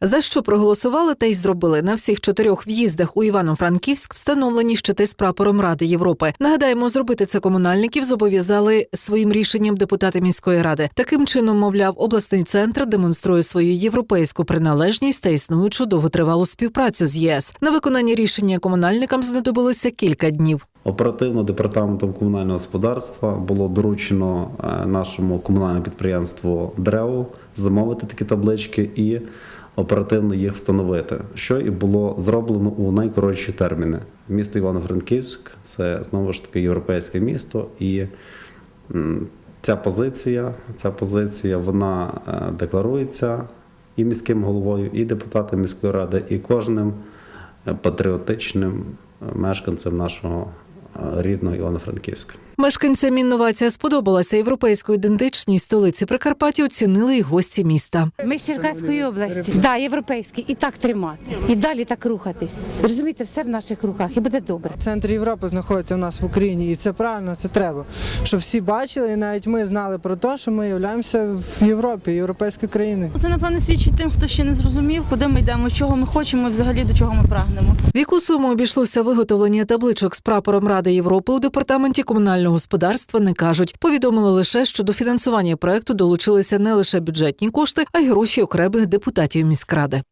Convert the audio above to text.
За що проголосували та й зробили на всіх чотирьох в'їздах у Івано-Франківськ встановлені щити з прапором Ради Європи. Нагадаємо, зробити це комунальників зобов'язали своїм рішенням депутати міської ради. Таким чином, мовляв, обласний центр демонструє свою європейську приналежність та існуючу довготривалу співпрацю з ЄС. На виконання рішення комунальникам знадобилося кілька днів. Оперативно департаментом комунального господарства було доручено е, нашому комунальному підприємству ДРЕО замовити такі таблички і оперативно їх встановити, що і було зроблено у найкоротші терміни. Місто Івано-Франківськ це знову ж таки європейське місто, і ця позиція, ця позиція вона е, декларується і міським головою, і депутатом міської ради, і кожним е, патріотичним е, мешканцем нашого рідного Івано-Франківська. Мешканцям інновація сподобалася європейську ідентичність столиці Прикарпаття. Оцінили й гості міста. Ми з Черкаської області, да, європейський, і так тримати, і далі так рухатись. Розумієте, все в наших руках і буде добре. Центр Європи знаходиться в нас в Україні, і це правильно, це треба. Щоб всі бачили, і навіть ми знали про те, що ми являємося в Європі, європейською країною. Це напевне свідчить тим, хто ще не зрозумів, куди ми йдемо, чого ми хочемо, і взагалі до чого ми прагнемо. В яку суму обійшлося виготовлення табличок з прапором Ради Європи у департаменті комунального господарства не кажуть. Повідомили лише, що до фінансування проекту долучилися не лише бюджетні кошти, а й гроші окремих депутатів міськради.